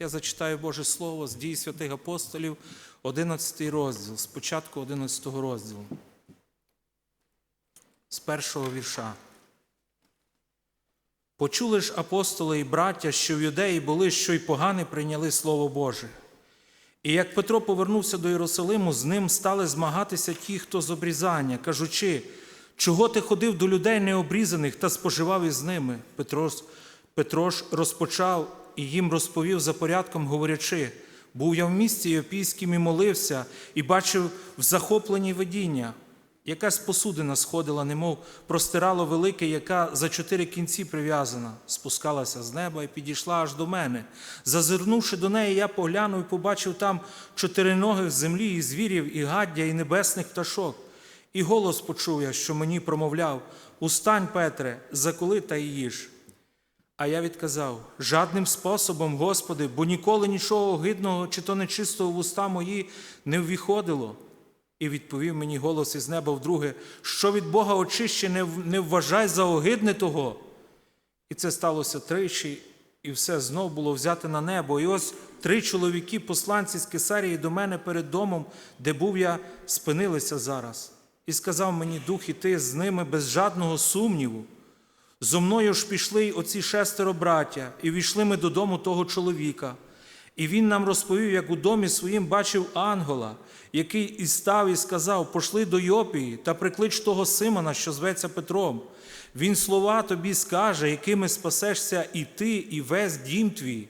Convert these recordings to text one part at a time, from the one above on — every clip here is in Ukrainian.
Я зачитаю Боже Слово з дій святих апостолів, 11 розділ, спочатку 11 розділу, з першого вірша. Почули ж апостоли і браття, що в юдеї були, що й погани прийняли Слово Боже. І як Петро повернувся до Єрусалиму, з ним стали змагатися ті, хто з обрізання, кажучи, чого ти ходив до людей необрізаних та споживав із ними? Петро, Петро ж розпочав і їм розповів за порядком, говорячи, був я в місті Йопійськім і молився, і бачив в захопленні видіння. Якась посудина сходила, немов простирало велике, яка за чотири кінці прив'язана, спускалася з неба і підійшла аж до мене. Зазирнувши до неї, я поглянув і побачив там чотириногих землі, і звірів, і гаддя, і небесних пташок. І голос почув я, що мені промовляв: Устань, Петре, заколи та їж. А я відказав: жадним способом, Господи, бо ніколи нічого огидного чи то нечистого в уста мої не ввіходило. І відповів мені голос із неба вдруге, що від Бога очище не вважай за огидне того. І це сталося тричі, і все знов було взяте на небо. І ось три чоловіки, посланці з Кесарії до мене перед домом, де був я, спинилися зараз. І сказав мені дух іти з ними без жадного сумніву. Зо мною ж пішли й оці шестеро браття, і війшли ми додому того чоловіка. І він нам розповів, як у домі своїм бачив ангела, який і став і сказав: Пошли до Йопії та приклич того Симона, що зветься Петром. Він слова тобі скаже, якими спасешся і ти, і весь дім твій.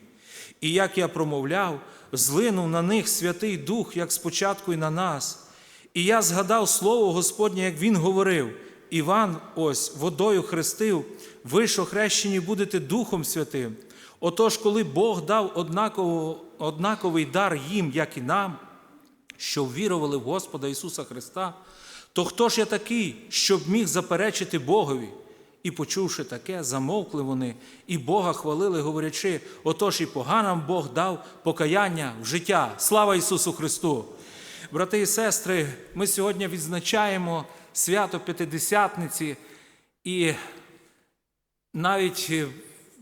І як я промовляв, злинув на них Святий Дух, як спочатку й на нас. І я згадав слово Господнє, як він говорив: Іван ось водою хрестив, ви що хрещені будете Духом Святим. Отож, коли Бог дав однаковий дар їм, як і нам, що ввірували в Господа Ісуса Христа, то хто ж я такий, щоб міг заперечити Богові? І, почувши таке, замовкли вони, і Бога хвалили, говорячи, отож і поганам Бог дав покаяння в життя. Слава Ісусу Христу! Брати і сестри, ми сьогодні відзначаємо свято П'ятидесятниці, і навіть е,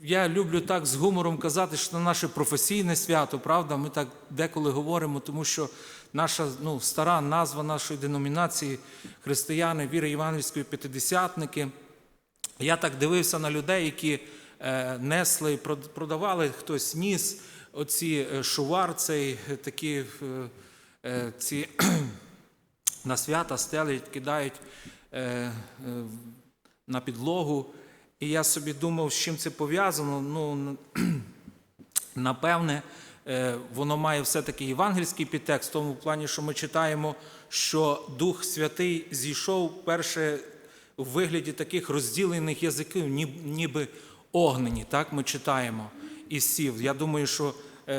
я люблю так з гумором казати, що наше професійне свято, правда? Ми так деколи говоримо, тому що наша ну, стара назва нашої деномінації християни віри Євангельської п'ятидесятники. Я так дивився на людей, які е, несли, продавали хтось ніс, оці е, шувар, цей такі ці на свята стелять, кидають е, е, на підлогу. І я собі думав, з чим це пов'язано. Ну, напевне, е, воно має все-таки євангельський підтекст, в тому плані, що ми читаємо, що Дух Святий зійшов перше у вигляді таких розділених язиків, ніби огнені, так ми читаємо і сів. Я думаю, що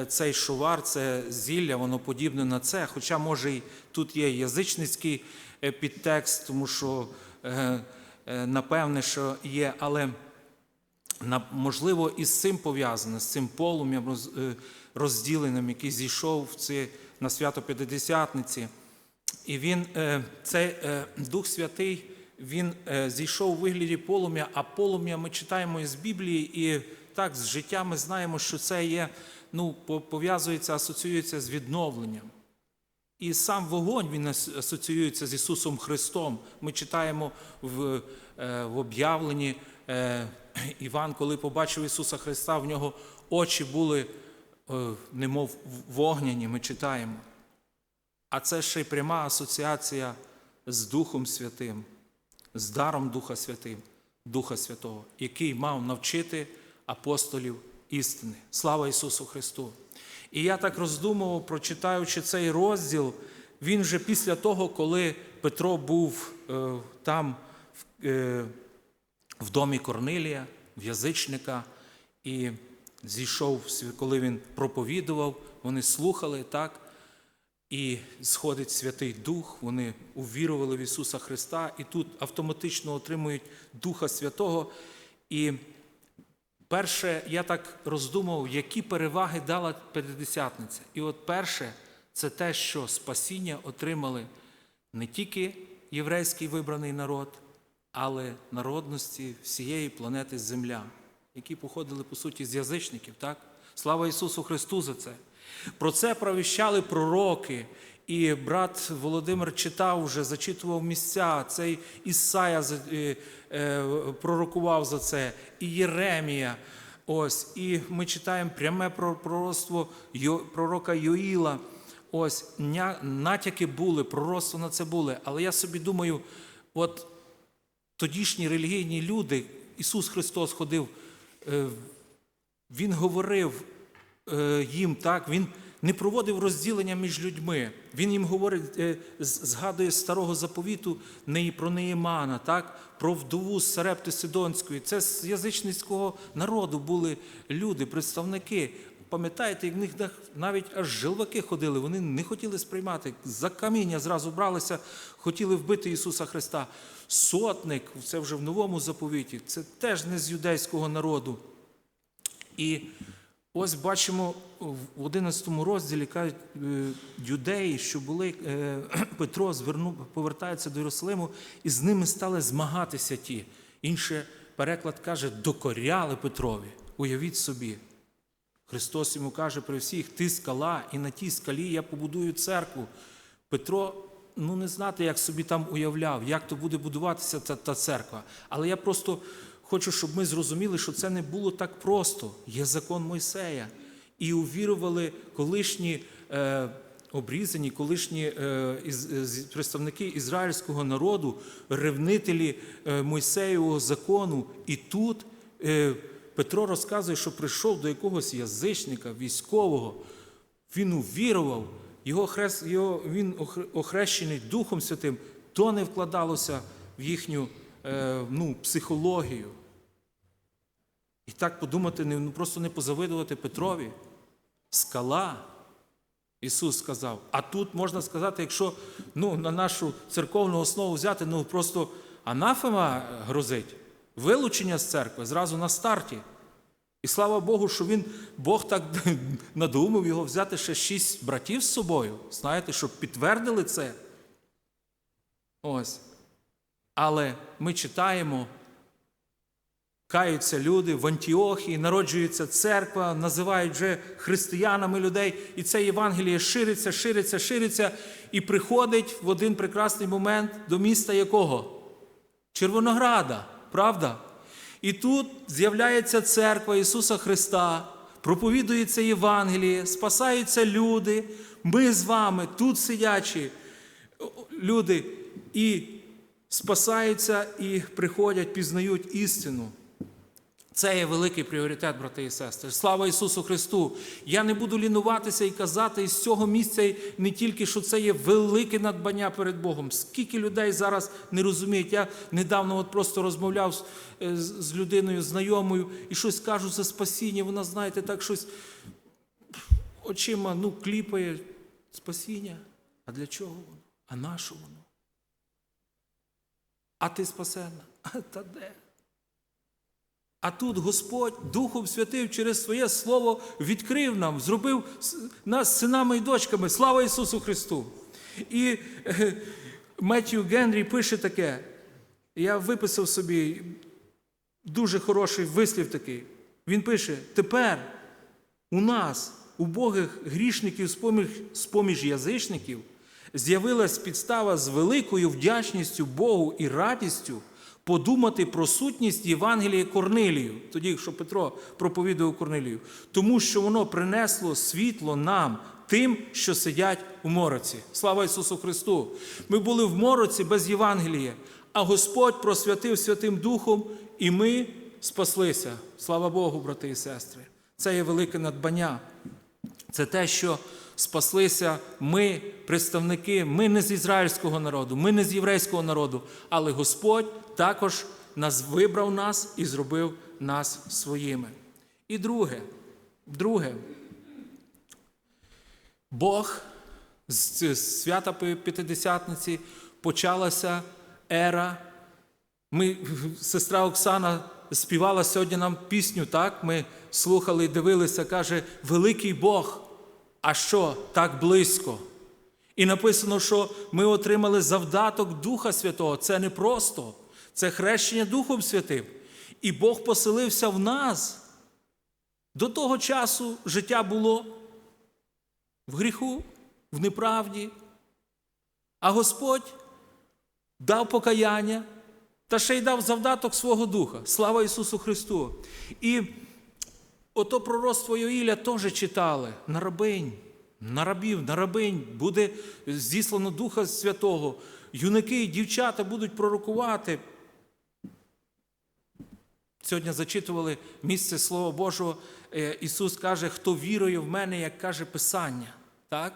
цей шувар, це зілля, воно подібне на це. Хоча, може, і тут є язичницький е, підтекст, тому що е, е, напевне, що є, але можливо, і з цим пов'язане, з цим полум'ям е, розділеним, який зійшов в ці, на свято П'ятидесятниці. І він, е, цей е, Дух Святий, він е, зійшов у вигляді полум'я, а полум'я ми читаємо із Біблії, і так, з життя ми знаємо, що це є, ну, пов'язується, асоціюється з відновленням. І сам вогонь він асоціюється з Ісусом Христом. Ми читаємо в, е, в об'явленні е, Іван, коли побачив Ісуса Христа, в нього очі були, е, немов вогняні, ми читаємо. А це ще й пряма асоціація з Духом Святим, з даром Духа Святим, Духа Святого, який мав навчити апостолів істини. Слава Ісусу Христу! І я так роздумував, прочитаючи цей розділ, він вже після того, коли Петро був е, там е, в домі Корнилія, в язичника, і зійшов, коли він проповідував, вони слухали так. І сходить Святий Дух, вони увірували в Ісуса Христа, і тут автоматично отримують Духа Святого. І перше, я так роздумав, які переваги дала П'ятидесятниця. І от перше, це те, що спасіння отримали не тільки єврейський вибраний народ, але народності всієї планети Земля, які походили, по суті, з язичників, так? Слава Ісусу Христу за це. Про це провіщали пророки. І брат Володимир читав вже, зачитував місця. Цей Ісая е, е, пророкував за це, і Єремія. Ось, і ми читаємо пряме про- пророцтво пророка Йоїла. Ось натяки були, пророцтво на це були. Але я собі думаю, от тодішні релігійні люди, Ісус Христос ходив, е, Він говорив їм так, Він не проводив розділення між людьми. Він їм говорить, е, згадує з старого заповіту про Неємана, так, про вдову з Сарепти Сидонської. Це з язичницького народу були люди, представники. Пам'ятаєте, в них навіть аж жилваки ходили, вони не хотіли сприймати. За каміння зразу бралися, хотіли вбити Ісуса Христа. Сотник, це вже в новому заповіті, це теж не з юдейського народу. І ось бачимо в 11 розділі кажуть е, юдеї, що були е, Петро звернув, повертається до Єрусалиму, і з ними стали змагатися ті. Інший переклад каже, докоряли Петрові. Уявіть собі. Христос йому каже при всіх: ти скала, і на тій скалі я побудую церкву. Петро, ну не знати, як собі там уявляв, як то буде будуватися та, та церква. Але я просто хочу, щоб ми зрозуміли, що це не було так просто. Є закон Мойсея. І увірували колишні е, обрізані, колишні е, із, з- представники ізраїльського народу, ревнителі е, Мойсеєвого закону. І тут е, Петро розказує, що прийшов до якогось язичника, військового. Він увірував, його хрест, його, він охрещений Духом Святим, то не вкладалося в їхню е, ну, психологію. І так подумати, ну, просто не позавидувати Петрові. Скала. Ісус сказав. А тут можна сказати, якщо ну, на нашу церковну основу взяти, ну просто анафема грозить, вилучення з церкви зразу на старті. І слава Богу, що він, Бог так надумав його взяти ще шість братів з собою, знаєте, щоб підтвердили це. Ось. Але ми читаємо, каються люди в Антіохії, народжується церква, називають вже християнами людей, і це Євангеліє шириться, шириться, шириться, і приходить в один прекрасний момент до міста якого? Червонограда, правда? І тут з'являється церква Ісуса Христа, проповідується Євангеліє, спасаються люди. Ми з вами, тут сидячі люди, і спасаються, і приходять, пізнають істину. Це є великий пріоритет, брати і сестри. Слава Ісусу Христу! Я не буду лінуватися і казати із цього місця не тільки, що це є велике надбання перед Богом. Скільки людей зараз не розуміють. Я недавно от просто розмовляв з, е, з людиною знайомою і щось кажу за спасіння. Вона, знаєте, так щось очима ну, кліпає спасіння. А для чого воно? А на що воно? А ти спасена? А та де? А тут Господь Духом Святим через своє Слово відкрив нам, зробив нас синами і дочками. Слава Ісусу Христу! І е, Меттью Генрі пише таке. Я виписав собі дуже хороший вислів такий. Він пише: тепер у нас, убогих грішників з-поміж, з-поміж язичників, з'явилась підстава з великою вдячністю Богу і радістю подумати про сутність Євангелія Корнилію, тоді, якщо Петро проповідував Корнилію, тому що воно принесло світло нам, тим, що сидять у мороці. Слава Ісусу Христу! Ми були в мороці без Євангелія, а Господь просвятив Святим Духом, і ми спаслися. Слава Богу, брати і сестри! Це є велике надбання. Це те, що спаслися ми, представники, ми не з ізраїльського народу, ми не з єврейського народу, але Господь також нас вибрав нас і зробив нас своїми. І друге, друге, Бог з свята П'ятидесятниці почалася ера. Ми, сестра Оксана співала сьогодні нам пісню, так? Ми слухали і дивилися, каже, великий Бог, а що так близько? І написано, що ми отримали завдаток Духа Святого. Це не просто, це хрещення Духом Святим. І Бог поселився в нас. До того часу життя було в гріху, в неправді, а Господь дав покаяння та ще й дав завдаток свого духа. Слава Ісусу Христу! І ото пророцтво Йоїля теж читали на рабинь, на рабів, на рабинь буде зіслано Духа Святого. Юнаки і дівчата будуть пророкувати. Сьогодні зачитували місце Слова Божого. Е, Ісус каже, хто вірує в мене, як каже Писання. Так?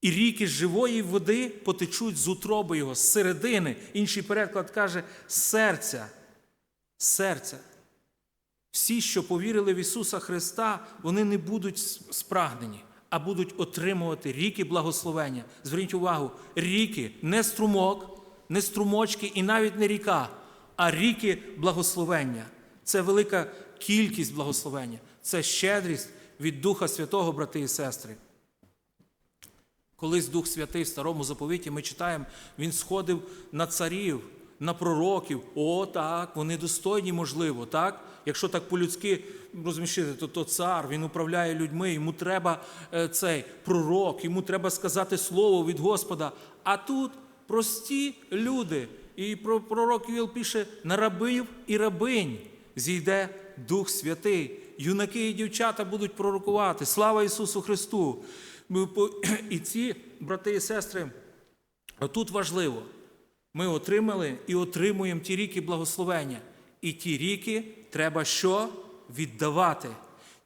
І ріки живої води потечуть з утроби його, з середини. Інший переклад каже серця. Серця. Всі, що повірили в Ісуса Христа, вони не будуть спрагнені, а будуть отримувати ріки благословення. Зверніть увагу, ріки не струмок, не струмочки і навіть не ріка, а ріки благословення. Це велика кількість благословення, це щедрість від Духа Святого, брати і сестри. Колись Дух Святий в Старому заповіті ми читаємо, він сходив на царів, на пророків. О, так, вони достойні, можливо, так? Якщо так по-людськи розміщити, то, то цар, він управляє людьми, йому треба е, цей пророк, йому треба сказати слово від Господа. А тут прості люди. І про пророк Юїл пише: на рабів і рабинь зійде Дух Святий. Юнаки і дівчата будуть пророкувати. Слава Ісусу Христу! І ці брати і сестри, тут важливо, ми отримали і отримуємо ті ріки благословення. І ті ріки треба що? Віддавати.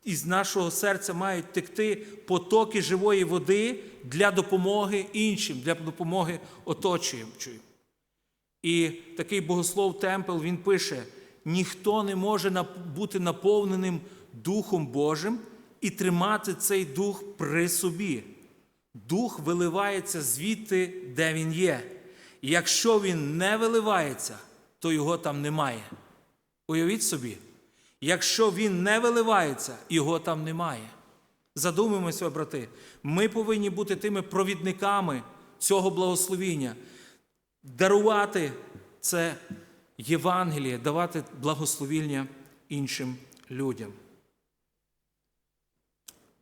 Із нашого серця мають текти потоки живої води для допомоги іншим, для допомоги оточуючим. І такий богослов Темпел він пише: ніхто не може бути наповненим Духом Божим і тримати цей дух при собі. Дух виливається звідти, де він є. Якщо він не виливається, то його там немає. Уявіть собі, якщо він не виливається, його там немає. Задумаємося, брати, ми повинні бути тими провідниками цього благословіння, дарувати це Євангеліє, давати благословіння іншим людям.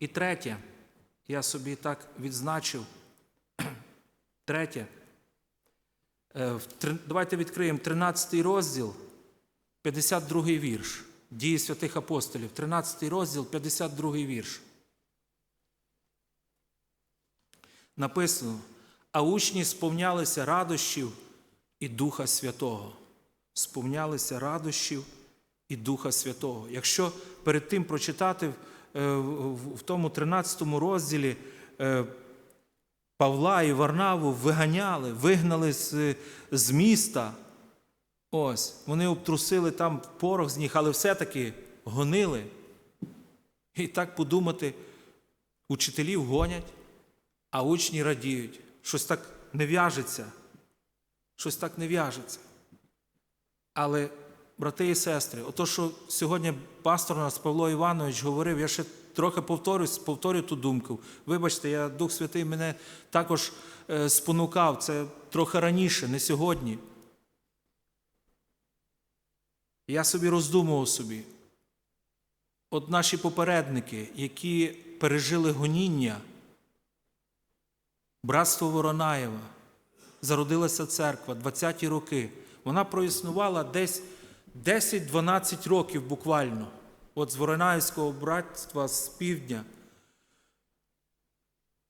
І третє, я собі так відзначив. Третє. Е, Давайте відкриємо 13 розділ, 52 вірш. Дії святих апостолів, 13 розділ, 52 вірш. Написано, а учні сповнялися радощів і Духа Святого. Сповнялися радощів і Духа Святого. Якщо перед тим прочитати е, в тому 13 розділі е, Павла і Варнаву виганяли, вигнали з, з міста. Ось, вони обтрусили там порох з них, але все-таки гонили. І так подумати, учителів гонять, а учні радіють. Щось так не в'яжеться. Щось так не в'яжеться. Але, брати і сестри, ото, що сьогодні пастор у нас Павло Іванович говорив, я ще трохи повторюсь, повторю ту думку. Вибачте, я Дух Святий мене також е, спонукав. Це трохи раніше, не сьогодні. Я собі роздумував собі. От наші попередники, які пережили гоніння, братство Воронаєва, зародилася церква 20-ті роки. Вона проіснувала десь 10-12 років буквально. От з Воронаївського братства з півдня.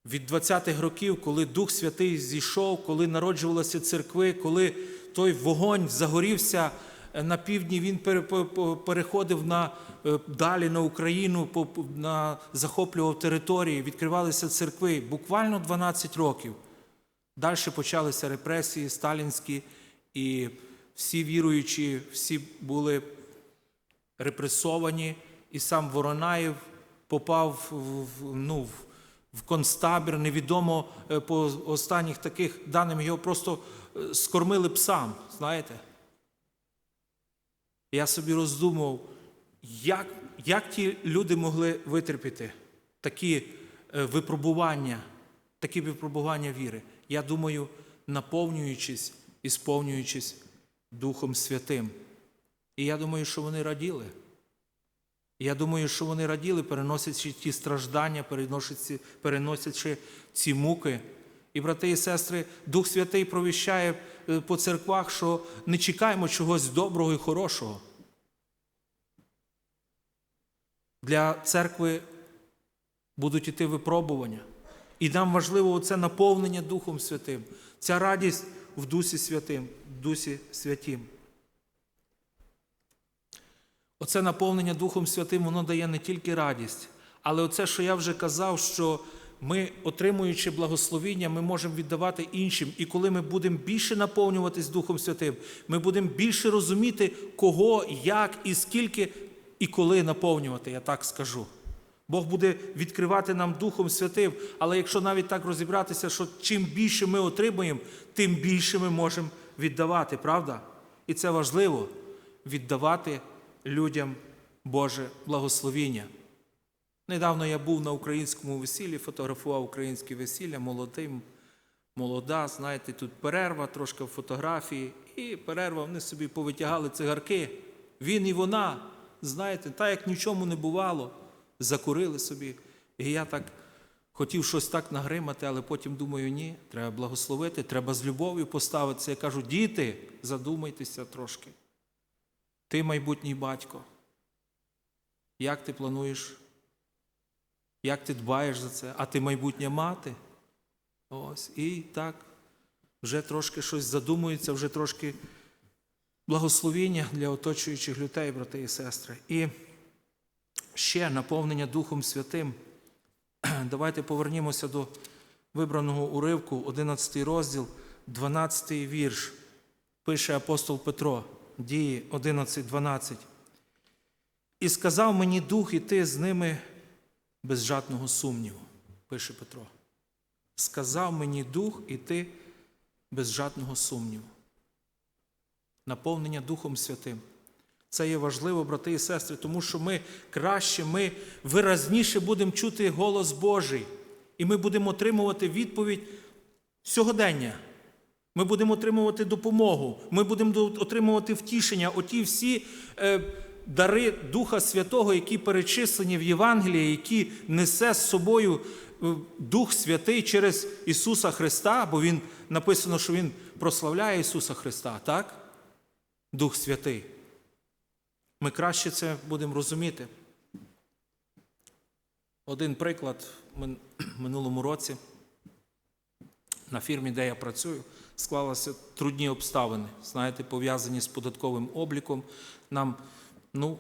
Від 20-х років, коли Дух Святий зійшов, коли народжувалися церкви, коли той вогонь загорівся е, на півдні, він переходив на, е, далі на Україну, на, захоплював території, відкривалися церкви. Буквально 12 років. Далі почалися репресії сталінські, і всі віруючі, всі були репресовані, і сам Воронаєв попав в, ну, в, концтабір. Невідомо е, по останніх таких даним його просто е, скормили псам, знаєте. Я собі роздумував, як, як ті люди могли витерпіти такі е, випробування, такі випробування віри. Я думаю, наповнюючись і сповнюючись Духом Святим. І я думаю, що вони раділи. Я думаю, що вони раділи, переносячи ті страждання, переносячи, переносячи ці муки. І, брати і сестри, Дух Святий провіщає е, по церквах, що не чекаємо чогось доброго і хорошого. Для церкви будуть іти випробування. І нам важливо це наповнення Духом Святим, ця радість в Дусі Святим, в Дусі Святім. Оце наповнення Духом Святим, воно дає не тільки радість, але оце, що я вже казав, що ми, отримуючи благословіння, ми можемо віддавати іншим. І коли ми будемо більше наповнюватись Духом Святим, ми будемо більше розуміти, кого, як і скільки і коли наповнювати, я так скажу. Бог буде відкривати нам Духом Святим, але якщо навіть так розібратися, що чим більше ми отримуємо, тим більше ми можемо віддавати, правда? І це важливо віддавати людям Боже благословіння. Недавно я був на українському весіллі, фотографував українське весілля, молодий, молода, знаєте, тут перерва, трошки в фотографії, і перерва, вони собі повитягали цигарки. Він і вона, знаєте, так як нічому не бувало, закурили собі. І я так хотів щось так нагримати, але потім думаю, ні, треба благословити, треба з любов'ю поставитися. Я кажу, діти, задумайтеся трошки. Ти майбутній батько. Як ти плануєш? Як ти дбаєш за це? А ти майбутня мати? Ось. І так, вже трошки щось задумується, вже трошки благословіння для оточуючих людей, брати і сестри. І ще наповнення Духом Святим. Давайте повернімося до вибраного уривку, 11 розділ, 12 вірш. Пише апостол Петро, дії 11.12. І сказав мені дух іти з ними без жадного сумніву, пише Петро. Сказав мені дух іти без жадного сумніву. Наповнення Духом Святим. Це є важливо, брати і сестри, тому що ми краще, ми виразніше будемо чути голос Божий, і ми будемо отримувати відповідь сьогодення. Ми будемо отримувати допомогу, ми будемо отримувати втішення, оті всі е, дари Духа Святого, які перечислені в Євангелії, які несе з собою е, Дух Святий через Ісуса Христа, бо Він написано, що Він прославляє Ісуса Христа, так? Дух Святий. Ми краще це будемо розуміти. Один приклад Мин- минулому році на фірмі, де я працюю, склалися трудні обставини, знаєте, пов'язані з податковим обліком. Нам ну,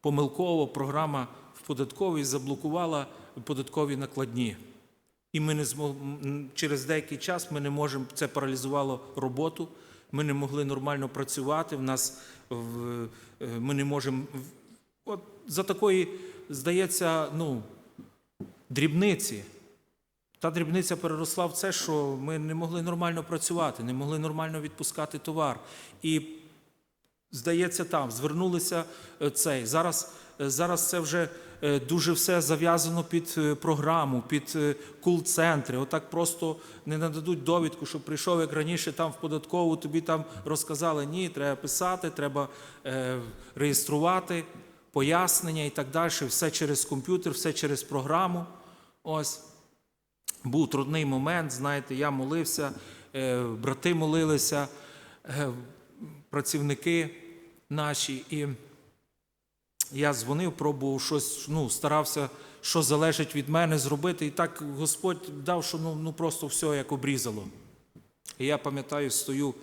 помилково програма в податковій заблокувала податкові накладні. І ми не змог... через деякий час ми не можемо, це паралізувало роботу, ми не могли нормально працювати, в нас в... е, ми не можемо. От за такої, здається, ну, дрібниці. Та дрібниця переросла в це, що ми не могли нормально працювати, не могли нормально відпускати товар. І, здається, там звернулися е, цей. Зараз, е, зараз це вже е, дуже все зав'язано під програму, під кул-центри. Отак просто не нададуть довідку, що прийшов, як раніше, там в податкову, тобі там розказали, ні, треба писати, треба е, реєструвати, пояснення і так далі. Все через комп'ютер, все через програму. Ось був трудний момент, знаєте, я молився, е, брати молилися, е, працівники наші. І я дзвонив, пробував щось, ну, старався, що залежить від мене, зробити. І так Господь дав, що ну, ну просто все як обрізало. І я пам'ятаю, стою,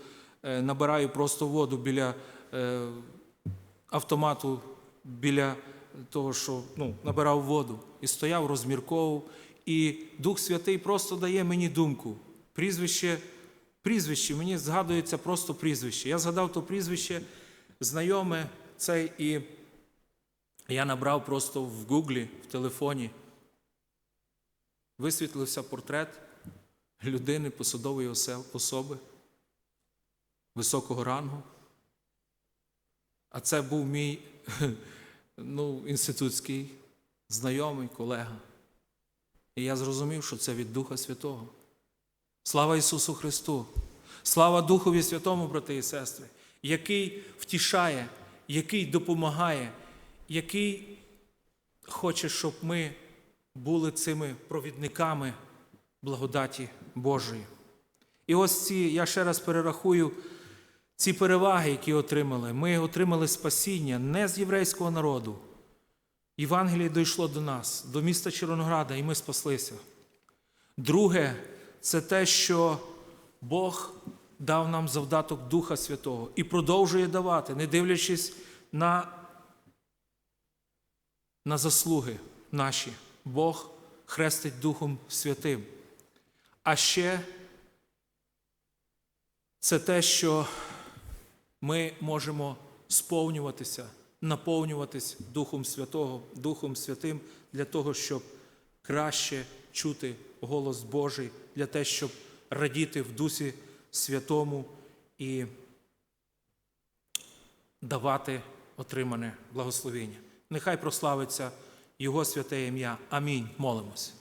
е, набираю просто воду біля автомату, біля того, що ну, набирав воду. І стояв, розмірковував. І Дух Святий просто дає мені думку. Прізвище, прізвище, мені згадується просто прізвище. Я згадав то прізвище, знайоме цей, і я набрав просто в Гуглі, в телефоні. Висвітлився портрет людини, посадової особи високого рангу. А це був мій ну, інститутський знайомий колега. І я зрозумів, що це від Духа Святого. Слава Ісусу Христу! Слава Духові Святому, брати і сестри, який втішає, який допомагає, який хоче, щоб ми були цими провідниками благодаті Божої. І ось ці, я ще раз перерахую ці переваги, які отримали. Ми отримали спасіння не з єврейського народу. Євангеліє дійшло до нас, до міста Червонограда, і ми спаслися. Друге, це те, що Бог дав нам завдаток Духа Святого і продовжує давати, не дивлячись на, на заслуги наші. Бог хрестить Духом Святим. А ще це те, що ми можемо сповнюватися, наповнюватись Духом Святого, Духом Святим для того, щоб краще чути голос Божий, для того, щоб радіти в Дусі Святому і давати отримане благословення. Нехай прославиться Його святе ім'я. Амінь. Молимось.